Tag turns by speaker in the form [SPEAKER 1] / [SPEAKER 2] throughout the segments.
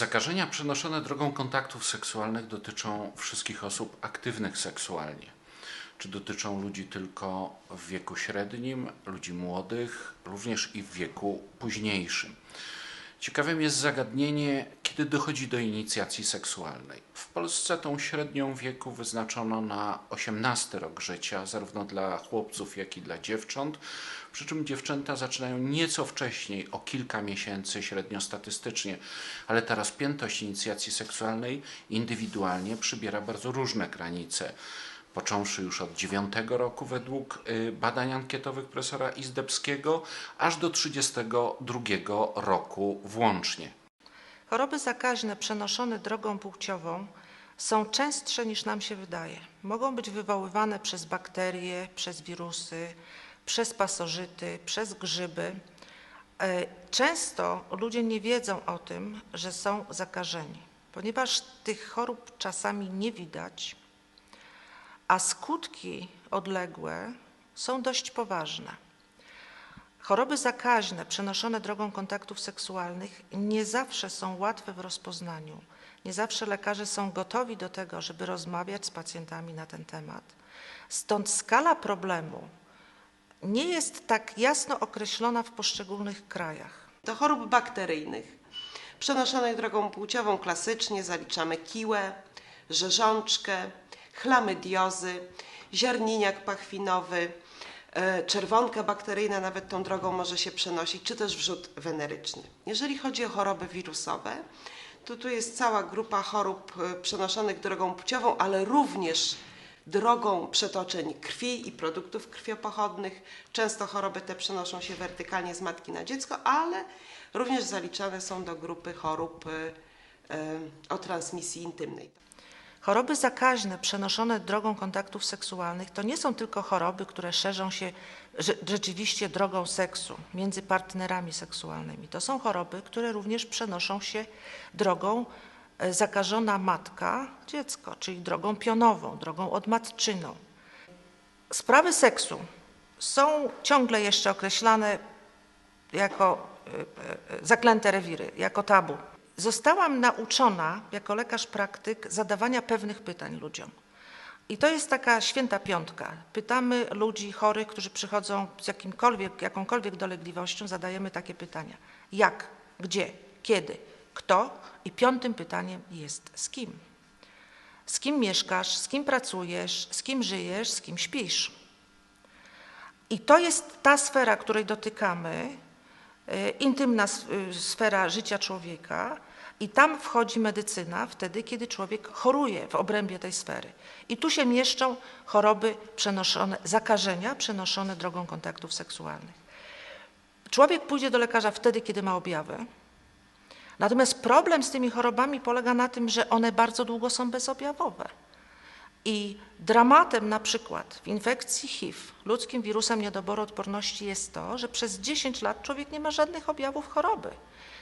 [SPEAKER 1] Zakażenia przenoszone drogą kontaktów seksualnych dotyczą wszystkich osób aktywnych seksualnie. Czy dotyczą ludzi tylko w wieku średnim, ludzi młodych, również i w wieku późniejszym. Ciekawym jest zagadnienie, kiedy dochodzi do inicjacji seksualnej. W Polsce tą średnią wieku wyznaczono na 18 rok życia, zarówno dla chłopców, jak i dla dziewcząt, przy czym dziewczęta zaczynają nieco wcześniej, o kilka miesięcy średnio statystycznie, ale ta rozpiętość inicjacji seksualnej indywidualnie przybiera bardzo różne granice począwszy już od 9 roku według y, badań ankietowych profesora Izdebskiego, aż do 32 roku włącznie.
[SPEAKER 2] Choroby zakaźne przenoszone drogą płciową są częstsze niż nam się wydaje. Mogą być wywoływane przez bakterie, przez wirusy, przez pasożyty, przez grzyby. E, często ludzie nie wiedzą o tym, że są zakażeni, ponieważ tych chorób czasami nie widać, a skutki odległe są dość poważne. Choroby zakaźne przenoszone drogą kontaktów seksualnych nie zawsze są łatwe w rozpoznaniu. Nie zawsze lekarze są gotowi do tego, żeby rozmawiać z pacjentami na ten temat. Stąd skala problemu nie jest tak jasno określona w poszczególnych krajach.
[SPEAKER 3] Do chorób bakteryjnych przenoszonych drogą płciową klasycznie zaliczamy kiłę, rzeżączkę, chlamydiozy, ziarniniak pachwinowy, czerwonka bakteryjna nawet tą drogą może się przenosić, czy też wrzód weneryczny. Jeżeli chodzi o choroby wirusowe, to tu jest cała grupa chorób e, przenoszonych drogą płciową, ale również drogą przetoczeń krwi i produktów krwiopochodnych. Często choroby te przenoszą się wertykalnie z matki na dziecko, ale również zaliczane są do grupy chorób e, o transmisji intymnej.
[SPEAKER 2] Choroby zakaźne przenoszone drogą kontaktów seksualnych to nie są tylko choroby, które szerzą się rzeczywiście drogą seksu między partnerami seksualnymi. To są choroby, które również przenoszą się drogą e, zakażona matka, dziecko, czyli drogą pionową, drogą odmatczyną. Sprawy seksu są ciągle jeszcze określane jako e, e, zaklęte rewiry, jako tabu. Zostałam nauczona jako lekarz praktyk zadawania pewnych pytań ludziom. I to jest taka święta piątka. Pytamy ludzi chorych, którzy przychodzą z jakimkolwiek, jakąkolwiek dolegliwością, zadajemy takie pytania. Jak, gdzie, kiedy, kto i piątym pytaniem jest z kim. Z kim mieszkasz, z kim pracujesz, z kim żyjesz, z kim śpisz. I to jest ta sfera, której dotykamy, y, intymna y, sfera życia człowieka, i tam wchodzi medycyna wtedy, kiedy człowiek choruje w obrębie tej sfery. I tu się mieszczą choroby przenoszone, zakażenia przenoszone drogą kontaktów seksualnych. Człowiek pójdzie do lekarza wtedy, kiedy ma objawy. Natomiast problem z tymi chorobami polega na tym, że one bardzo długo są bezobjawowe. I dramatem na przykład w infekcji HIV, ludzkim wirusem niedoboru odporności jest to, że przez 10 lat człowiek nie ma żadnych objawów choroby.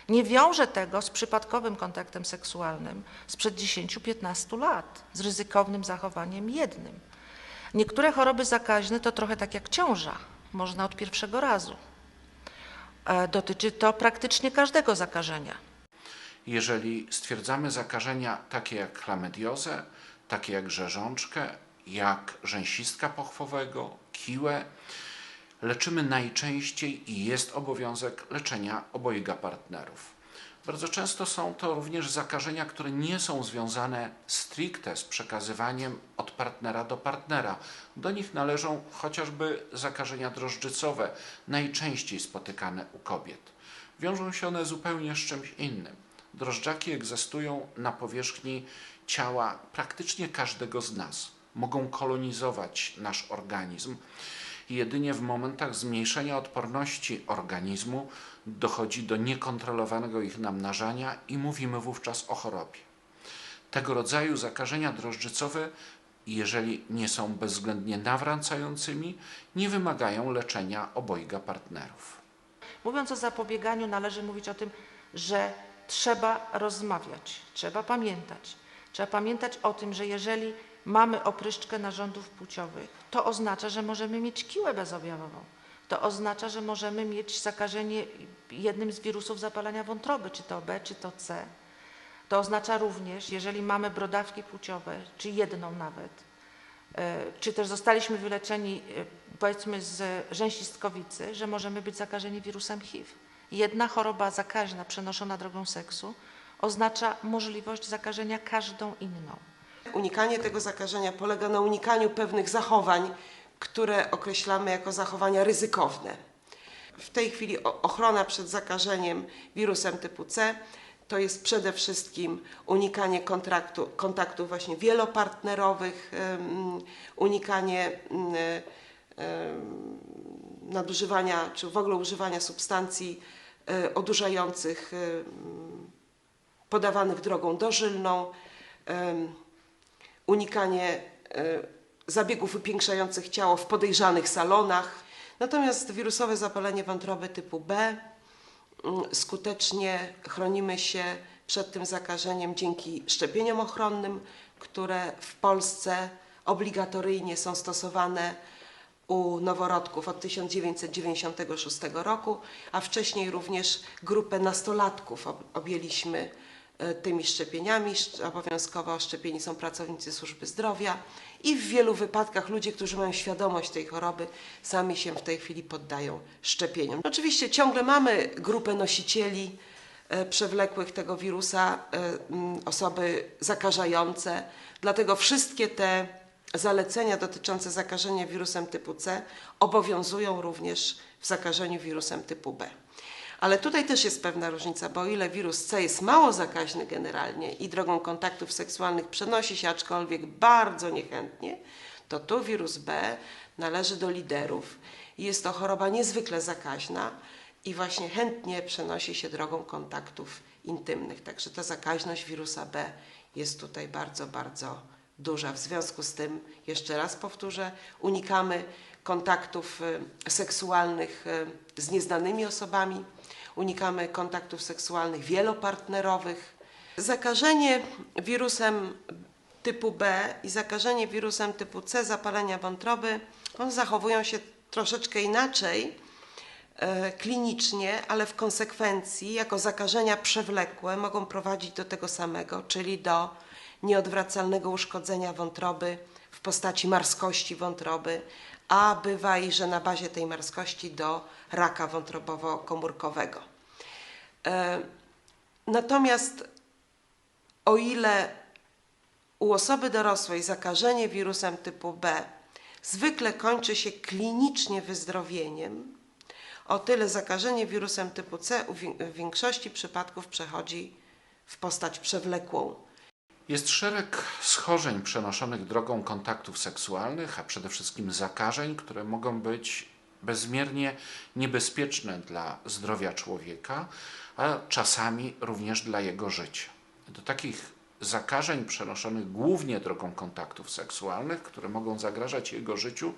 [SPEAKER 2] Nie wiąże tego z przypadkowym kontaktem seksualnym sprzed 10-15 lat, z ryzykownym zachowaniem jednym. Niektóre choroby zakaźne to trochę tak jak ciąża, można od pierwszego razu. E, dotyczy to praktycznie każdego zakażenia.
[SPEAKER 1] Jeżeli stwierdzamy zakażenia takie jak chlamydiozę, takie jak rzeżączkę, jak rzęsistka pochwowego, kiłę, leczymy najczęściej i jest obowiązek leczenia obojga partnerów. Bardzo często są to również zakażenia, które nie są związane stricte z przekazywaniem od partnera do partnera. Do nich należą chociażby zakażenia drożdżycowe, najczęściej spotykane u kobiet. Wiążą się one zupełnie z czymś innym. Drożdżaki egzystują na powierzchni ciała praktycznie każdego z nas. Mogą kolonizować nasz organizm jedynie w momentach zmniejszenia odporności organizmu dochodzi do niekontrolowanego ich namnażania i mówimy wówczas o chorobie. Tego rodzaju zakażenia drożdżycowe, jeżeli nie są bezwzględnie nawracającymi, nie wymagają leczenia obojga partnerów.
[SPEAKER 2] Mówiąc o zapobieganiu, należy mówić o tym, że trzeba rozmawiać, trzeba pamiętać. Trzeba pamiętać o tym, że jeżeli mamy opryszczkę narządów płciowych, to oznacza, że możemy mieć kiłę bezobjawową. To oznacza, że możemy mieć zakażenie jednym z wirusów zapalenia wątroby, czy to B, czy to C. To oznacza również, jeżeli mamy brodawki płciowe, czy jedną nawet, e, czy też zostaliśmy wyleczeni e, powiedzmy z rzęsistkowicy, że możemy być zakażeni wirusem HIV. Jedna choroba zakaźna przenoszona drogą seksu oznacza możliwość zakażenia każdą inną.
[SPEAKER 3] Unikanie tego zakażenia polega na unikaniu pewnych zachowań, które określamy jako zachowania ryzykowne. W tej chwili ochrona przed zakażeniem wirusem typu C to jest przede wszystkim unikanie kontraktu, kontaktów właśnie wielopartnerowych, unikanie nadużywania czy w ogóle używania substancji e, odurzających podawanych drogą dożylną, unikanie e, zabiegów upiększających ciało w podejrzanych salonach. Natomiast wirusowe zapalenie wątroby typu B mm, skutecznie chronimy się przed tym zakażeniem dzięki szczepieniom ochronnym, które w Polsce obligatoryjnie są stosowane u noworodków od 1996 roku, a wcześniej również grupę nastolatków ob- objęliśmy tymi szczepieniami. Szcz- Obowiązkowo szczepieni są pracownicy służby zdrowia i w wielu wypadkach ludzie, którzy mają świadomość tej choroby, sami się w tej chwili poddają szczepieniom. Oczywiście ciągle mamy grupę nosicieli e, przewlekłych tego wirusa, e, osoby zakażające, dlatego wszystkie te zalecenia dotyczące zakażenia wirusem typu C obowiązują również w zakażeniu wirusem typu B. Ale tutaj też jest pewna różnica, bo o ile wirus C jest mało zakaźny generalnie i drogą kontaktów seksualnych przenosi się, aczkolwiek bardzo niechętnie, to tu wirus B należy do liderów. Jest to choroba niezwykle zakaźna i właśnie chętnie przenosi się drogą kontaktów intymnych. Także ta zakaźność wirusa B jest tutaj bardzo, bardzo duża. W związku z tym, jeszcze raz powtórzę, unikamy kontaktów y, seksualnych y, z nieznanymi osobami, unikamy kontaktów seksualnych wielopartnerowych. Zakażenie wirusem typu B i zakażenie wirusem typu C zapalenia wątroby one zachowują się troszeczkę inaczej e, klinicznie, ale w konsekwencji jako zakażenia przewlekłe mogą prowadzić do tego samego, czyli do nieodwracalnego uszkodzenia wątroby w postaci marskości wątroby, a bywa i że na bazie tej marskości do raka wątrobowo-komórkowego. E, Natomiast o ile u osoby dorosłej zakażenie wirusem typu B zwykle kończy się klinicznie wyzdrowieniem, o tyle zakażenie wirusem typu C w większości przypadków przechodzi w postać przewlekłą.
[SPEAKER 1] Jest szereg schorzeń przenoszonych drogą kontaktów seksualnych, a przede wszystkim zakażeń, które mogą być bezmiernie niebezpieczne dla zdrowia człowieka, a czasami również dla jego życia. Do takich zakażeń przenoszonych głównie drogą kontaktów seksualnych, które mogą zagrażać jego życiu,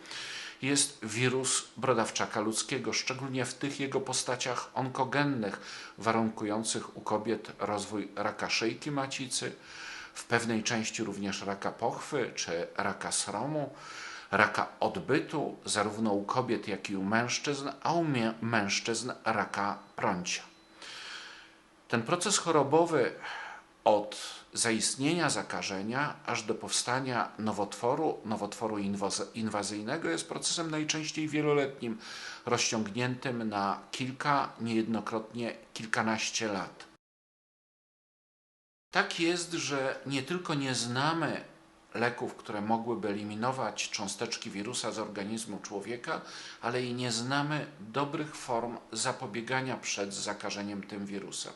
[SPEAKER 1] jest wirus brodawczaka ludzkiego, szczególnie w tych jego postaciach onkogennych, warunkujących u kobiet rozwój raka szyjki macicy, w pewnej części również raka pochwy czy raka sromu, raka odbytu, zarówno u kobiet, jak i u mężczyzn, a u mężczyzn raka prącia. Ten proces chorobowy od zaistnienia zakażenia aż do powstania nowotworu, nowotworu inwazyjnego jest procesem najczęściej wieloletnim, rozciągniętym na kilka, niejednokrotnie kilkanaście lat. Tak jest, że nie tylko nie znamy leków, które mogłyby eliminować cząsteczki wirusa z organizmu człowieka, ale i nie znamy dobrych form zapobiegania przed zakażeniem tym wirusem.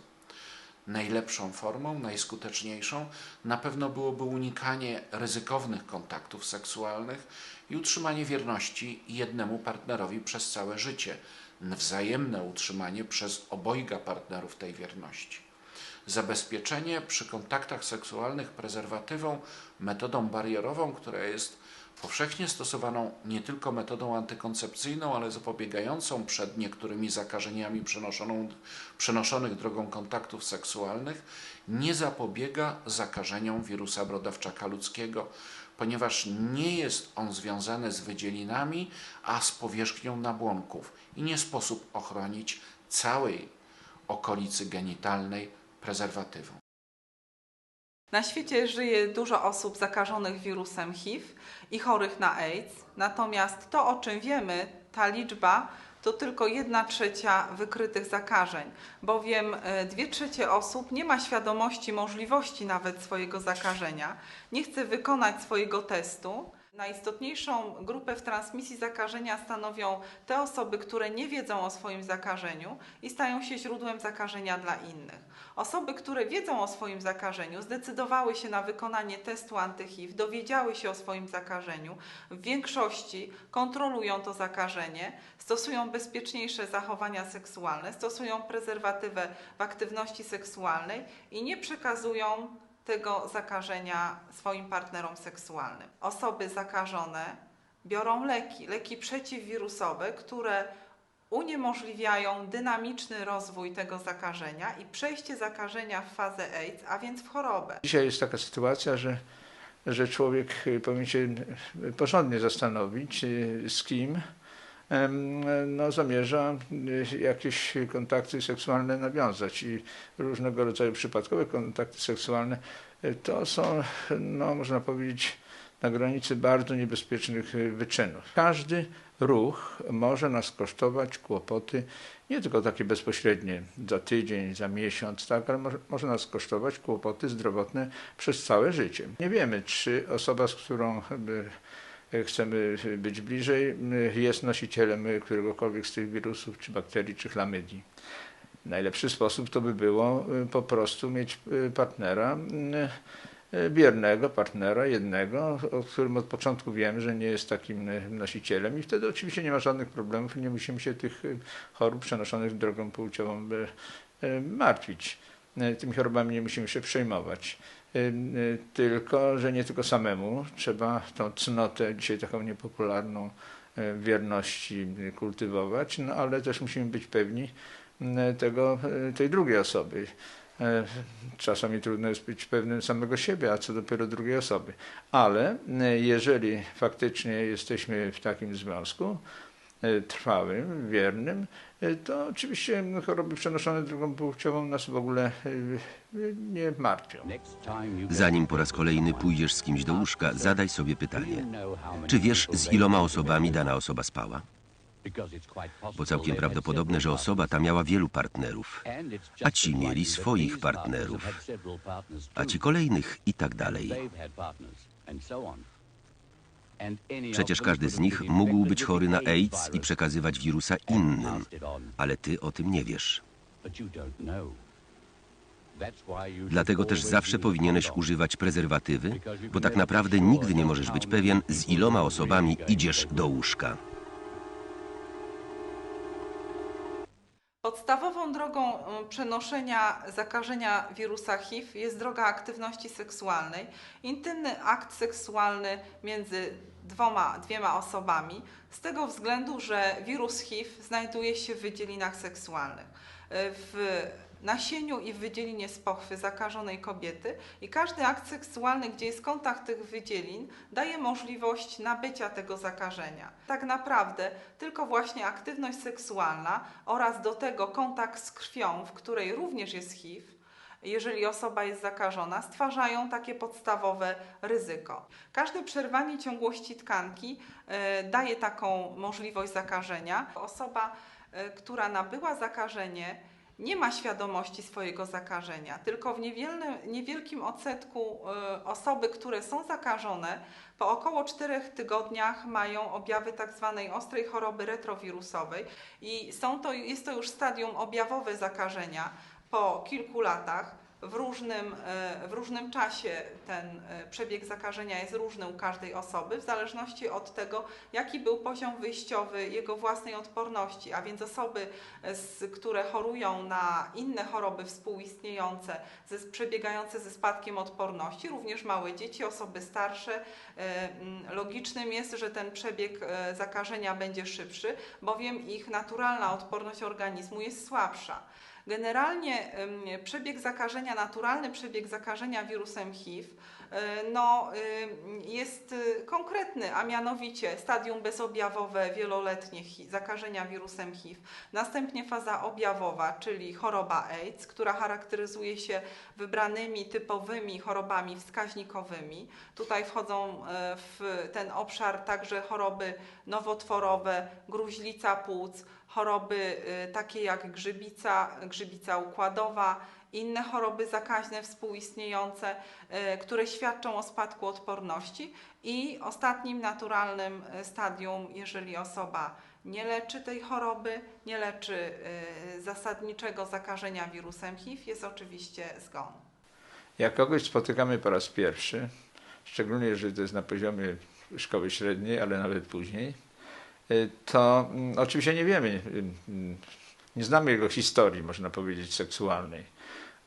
[SPEAKER 1] Najlepszą formą, najskuteczniejszą na pewno byłoby unikanie ryzykownych kontaktów seksualnych i utrzymanie wierności jednemu partnerowi przez całe życie, wzajemne utrzymanie przez obojga partnerów tej wierności zabezpieczenie przy kontaktach seksualnych prezerwatywą metodą barierową, która jest powszechnie stosowaną nie tylko metodą antykoncepcyjną, ale zapobiegającą przed niektórymi zakażeniami przenoszonych drogą kontaktów seksualnych, nie zapobiega zakażeniom wirusa brodawczaka ludzkiego, ponieważ nie jest on związany z wydzielinami, a z powierzchnią nabłonków i nie sposób ochronić całej okolicy genitalnej prezerwatywą.
[SPEAKER 4] Na świecie żyje dużo osób zakażonych wirusem HIV i chorych na AIDS, natomiast to, o czym wiemy, ta liczba to tylko jedna trzecia wykrytych zakażeń, bowiem e, dwie trzecie osób nie ma świadomości możliwości nawet swojego zakażenia, nie chce wykonać swojego testu. Najistotniejszą grupę w transmisji zakażenia stanowią te osoby, które nie wiedzą o swoim zakażeniu i stają się źródłem zakażenia dla innych. Osoby, które wiedzą o swoim zakażeniu, zdecydowały się na wykonanie testu antyHIV, dowiedziały się o swoim zakażeniu, w większości kontrolują to zakażenie, stosują bezpieczniejsze zachowania seksualne, stosują prezerwatywę w aktywności seksualnej i nie przekazują tego zakażenia swoim partnerom seksualnym. Osoby zakażone biorą leki, leki przeciwwirusowe, które uniemożliwiają dynamiczny rozwój tego zakażenia i przejście zakażenia w fazę AIDS, a więc w chorobę.
[SPEAKER 5] Dzisiaj jest taka sytuacja, że, że człowiek powinien się porządnie zastanowić, y, z kim no, zamierza y, jakieś kontakty seksualne nawiązać. I różnego rodzaju przypadkowe kontakty seksualne y, to są, no, można powiedzieć, na granicy bardzo niebezpiecznych y, wyczynów. Każdy ruch może nas kosztować kłopoty, nie tylko takie bezpośrednie, za tydzień, za miesiąc, tak, ale może, może nas kosztować kłopoty zdrowotne przez całe życie. Nie wiemy, czy osoba, z którą chcemy być bliżej, y, jest nosicielem któregokolwiek z tych wirusów, czy bakterii, czy chlamydii. Najlepszy sposób to by było po prostu mieć partnera, biernego partnera, jednego, o którym od początku wiem, że nie jest takim nosicielem i wtedy oczywiście nie ma żadnych problemów nie musimy się tych chorób przenoszonych drogą płciową martwić. Tymi chorobami nie musimy się przejmować. Y, Tylko, że nie tylko samemu trzeba tą cnotę, dzisiaj taką niepopularną, y, wierności kultywować, no ale też musimy być pewni y, tego, tej drugiej osoby. Czasami trudno jest być pewnym samego siebie, a co dopiero drugiej osoby. Ale jeżeli faktycznie jesteśmy w takim związku trwałym, wiernym, e, to oczywiście choroby przenoszone drogą płciową nas w ogóle e, nie martwią.
[SPEAKER 6] Zanim po raz kolejny pójdziesz z kimś do łóżka, zadaj sobie pytanie: czy wiesz, z iloma osobami dana osoba spała? Bo całkiem prawdopodobne, że osoba ta miała wielu partnerów, a ci mieli swoich partnerów, a ci kolejnych i tak dalej. Przecież każdy z nich mógł być chory na AIDS i przekazywać wirusa innym, ale ty o tym nie wiesz. Dlatego też zawsze powinieneś używać prezerwatywy, bo tak naprawdę nigdy nie możesz być pewien, z iloma osobami idziesz do łóżka.
[SPEAKER 4] Podstawową drogą mm, przenoszenia zakażenia wirusa HIV jest droga aktywności seksualnej. Intymny akt seksualny między dwoma, dwiema osobami, z tego względu, że wirus HIV znajduje się w wydzielinach seksualnych. W nasieniu i wydzielinie z pochwy zakażonej kobiety i każdy akt seksualny, gdzie jest kontakt tych wydzielin, daje możliwość nabycia tego zakażenia. Tak naprawdę tylko właśnie aktywność seksualna oraz do tego kontakt z krwią, w której również jest HIV, jeżeli osoba jest zakażona, stwarzają takie podstawowe ryzyko. Każde przerwanie ciągłości tkanki e, daje taką możliwość zakażenia. Osoba, e, która nabyła zakażenie, nie ma świadomości swojego zakażenia, tylko w niewielkim odsetku e, osoby, które są zakażone, po około 4 tygodniach mają objawy tak zwanej ostrej choroby retrowirusowej i są to, jest to już stadium objawowe zakażenia po kilku latach. W różnym, e, w różnym czasie ten e, przebieg zakażenia jest różny u każdej osoby, w zależności od tego, jaki był poziom wyjściowy jego własnej odporności. A więc osoby, e, które chorują na inne choroby współistniejące, ze, przebiegające ze spadkiem odporności, również małe dzieci, osoby starsze, logicznym jest, że ten przebieg zakażenia będzie szybszy, bowiem ich naturalna odporność organizmu jest słabsza. Generalnie przebieg zakażenia, naturalny przebieg zakażenia wirusem HIV no, y, jest y, konkretny, a mianowicie stadium bezobjawowe wieloletnie zakażenia wirusem HIV, następnie faza objawowa, czyli choroba AIDS, która charakteryzuje się wybranymi typowymi chorobami wskaźnikowymi. Tutaj wchodzą e, w ten obszar także choroby nowotworowe, gruźlica płuc, choroby e, takie jak grzybica, grzybica układowa, inne choroby zakaźne współistniejące, e, które świadczą o spadku odporności i ostatnim naturalnym e, stadium, jeżeli osoba nie leczy tej choroby, nie leczy e, zasadniczego zakażenia wirusem HIV, jest oczywiście zgon.
[SPEAKER 5] Jak kogoś spotykamy po raz pierwszy, szczególnie jeżeli to jest na poziomie szkoły średniej, ale nawet później, y, to mm, oczywiście nie wiemy, y, mm, nie znamy jego historii, można powiedzieć, seksualnej.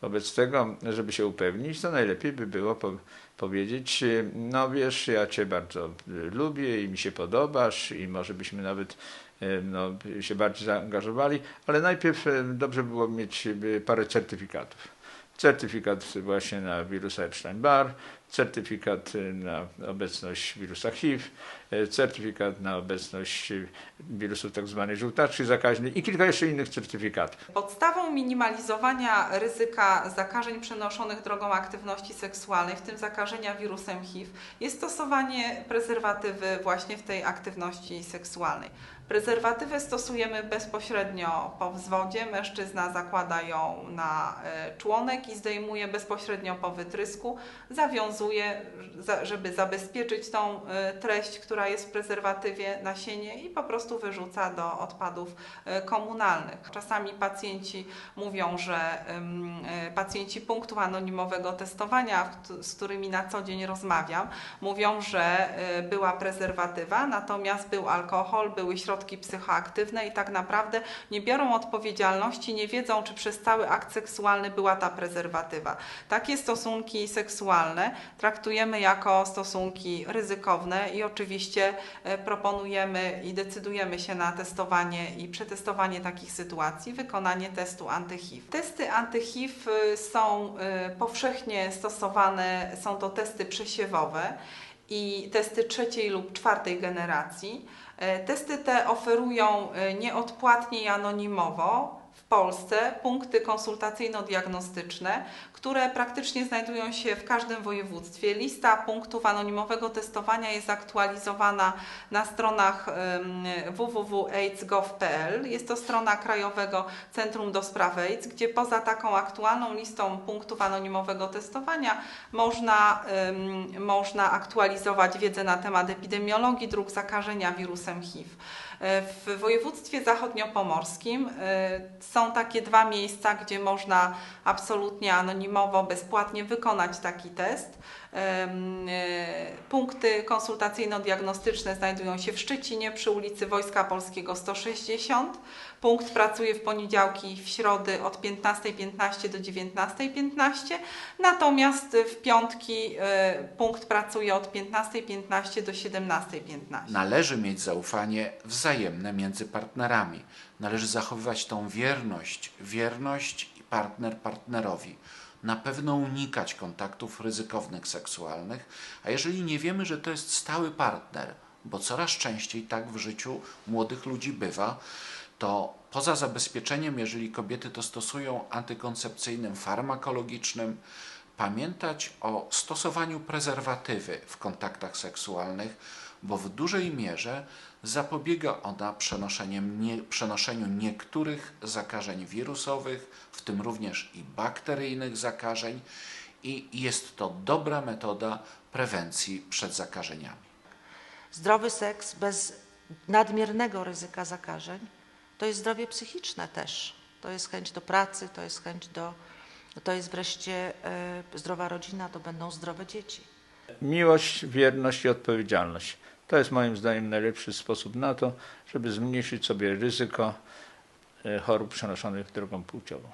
[SPEAKER 5] Wobec tego, żeby się upewnić, to najlepiej by było po, powiedzieć, no wiesz, ja Cię bardzo y, lubię i mi się podobasz i może byśmy nawet y, no, się bardziej zaangażowali, ale najpierw y, dobrze by było mieć parę certyfikatów certyfikat właśnie na wirusa Epstein-Barr, certyfikat na obecność wirusa HIV, y, certyfikat na obecność wirusu tzw. żółtaczki zakaźnej i kilka jeszcze innych certyfikatów.
[SPEAKER 4] Podstawą minimalizowania ryzyka zakażeń przenoszonych drogą aktywności seksualnej, w tym zakażenia wirusem HIV, jest stosowanie prezerwatywy właśnie w tej aktywności seksualnej. Prezerwatywę stosujemy bezpośrednio po wzwodzie. Mężczyzna zakłada ją na e, członek i zdejmuje bezpośrednio po wytrysku. Zawiązuje, za- żeby zabezpieczyć tą e, treść, która jest w prezerwatywie, nasienie i po prostu wyrzuca do odpadów e, komunalnych. Czasami pacjenci mówią, że pacjenci punktu anonimowego testowania, z którymi na co dzień rozmawiam, mówią, że była prezerwatywa, natomiast był alkohol, były środki psychoaktywne i tak naprawdę nie biorą odpowiedzialności, nie wiedzą, czy przez cały akt seksualny była ta prezerwatywa. Takie stosunki seksualne traktujemy jako stosunki ryzykowne i oczywiście e, proponujemy i decydujemy się na testowanie i przetestowanie takich sytuacji, wykonanie testu anty-HIV. Testy anty-HIV y, są y, powszechnie stosowane, są to testy przesiewowe i testy trzeciej lub czwartej generacji. E, Testy te oferują e, nieodpłatnie i anonimowo w Polsce punkty konsultacyjno-diagnostyczne, które praktycznie znajdują się w każdym województwie. Lista punktów anonimowego testowania jest aktualizowana na stronach www.aids.gov.pl. Jest to strona Krajowego Centrum do Spraw AIDS, gdzie poza taką aktualną listą punktów anonimowego testowania można, można aktualizować wiedzę na temat epidemiologii dróg zakażenia wirusem HIV. W województwie zachodniopomorskim e, są takie dwa miejsca, gdzie można absolutnie anonimowo, bezpłatnie wykonać taki test. E, Punkty konsultacyjno-diagnostyczne znajdują się w Szczecinie przy ulicy Wojska Polskiego 160. Punkt pracuje w poniedziałki i w środy od 15.15 do 19.15, natomiast w piątki e, punkt pracuje od 15.15 do 17.15.
[SPEAKER 1] Należy mieć zaufanie wzajemne między partnerami. Należy zachowywać tą wierność, wierność partner partnerowi. Na pewno unikać kontaktów ryzykownych seksualnych, a jeżeli nie wiemy, że to jest stały partner, bo coraz częściej tak w życiu młodych ludzi bywa, to poza zabezpieczeniem, jeżeli kobiety to stosują antykoncepcyjnym, farmakologicznym, pamiętać o stosowaniu prezerwatywy w kontaktach seksualnych, bo w dużej mierze zapobiega ona przenoszeniu niektórych zakażeń wirusowych, tym również i bakteryjnych zakażeń, i jest to dobra metoda prewencji przed zakażeniami.
[SPEAKER 2] Zdrowy seks bez nadmiernego ryzyka zakażeń to jest zdrowie psychiczne też. To jest chęć do pracy, to jest chęć do. To jest wreszcie e, zdrowa rodzina, to będą zdrowe dzieci.
[SPEAKER 5] Miłość, wierność i odpowiedzialność. To jest moim zdaniem najlepszy sposób na to, żeby zmniejszyć sobie ryzyko e, chorób przenoszonych drogą płciową.